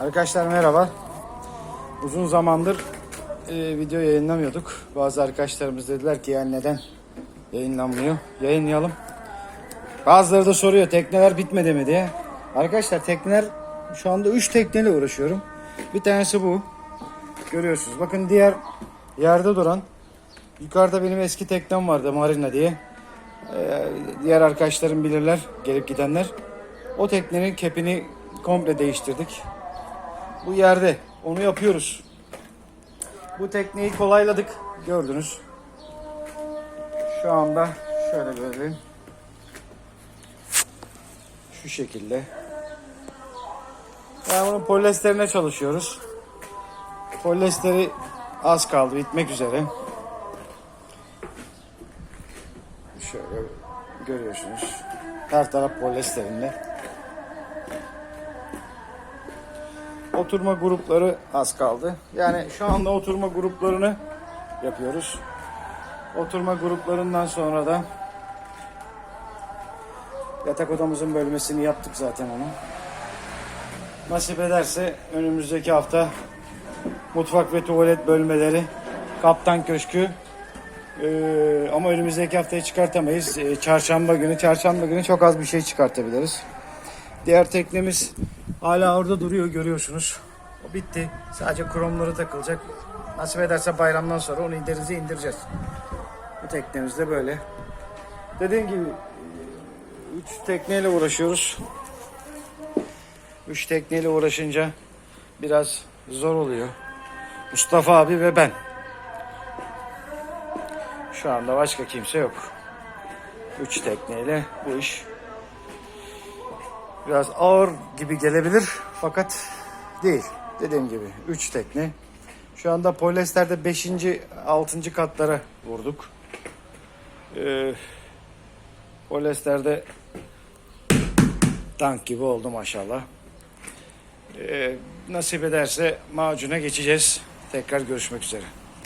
Arkadaşlar merhaba. Uzun zamandır e, video yayınlamıyorduk. Bazı arkadaşlarımız dediler ki yani neden yayınlanmıyor? Yayınlayalım. Bazıları da soruyor tekneler bitmedi mi diye. Arkadaşlar tekneler şu anda 3 tekneyle uğraşıyorum. Bir tanesi bu. Görüyorsunuz. Bakın diğer yerde duran yukarıda benim eski teknem vardı Marina diye. Ee, diğer arkadaşlarım bilirler gelip gidenler. O teknenin kepini komple değiştirdik. Bu yerde onu yapıyoruz. Bu tekneyi kolayladık gördünüz. Şu anda şöyle göstereyim. Şu şekilde. Yani bunun polyesterine çalışıyoruz. Polyesteri az kaldı bitmek üzere. Şöyle görüyorsunuz. Her taraf polyesterinde. Oturma grupları az kaldı. Yani şu anda oturma gruplarını yapıyoruz. Oturma gruplarından sonra da yatak odamızın bölmesini yaptık zaten onu. Nasip ederse önümüzdeki hafta mutfak ve tuvalet bölmeleri, kaptan köşkü ee, ama önümüzdeki haftayı çıkartamayız. Ee, çarşamba günü, çarşamba günü çok az bir şey çıkartabiliriz. Diğer teknemiz hala orada duruyor görüyorsunuz. O bitti. Sadece kromları takılacak. Nasip ederse bayramdan sonra onu denize indireceğiz. Bu teknemiz de böyle. Dediğim gibi 3 tekneyle uğraşıyoruz. 3 tekneyle uğraşınca biraz zor oluyor. Mustafa abi ve ben. Şu anda başka kimse yok. 3 tekneyle bu iş biraz ağır gibi gelebilir fakat değil. Dediğim gibi 3 tekne. Şu anda polyesterde 5. 6. katlara vurduk. Ee, polyesterde tank gibi oldu maşallah. Ee, nasip ederse macuna geçeceğiz. Tekrar görüşmek üzere.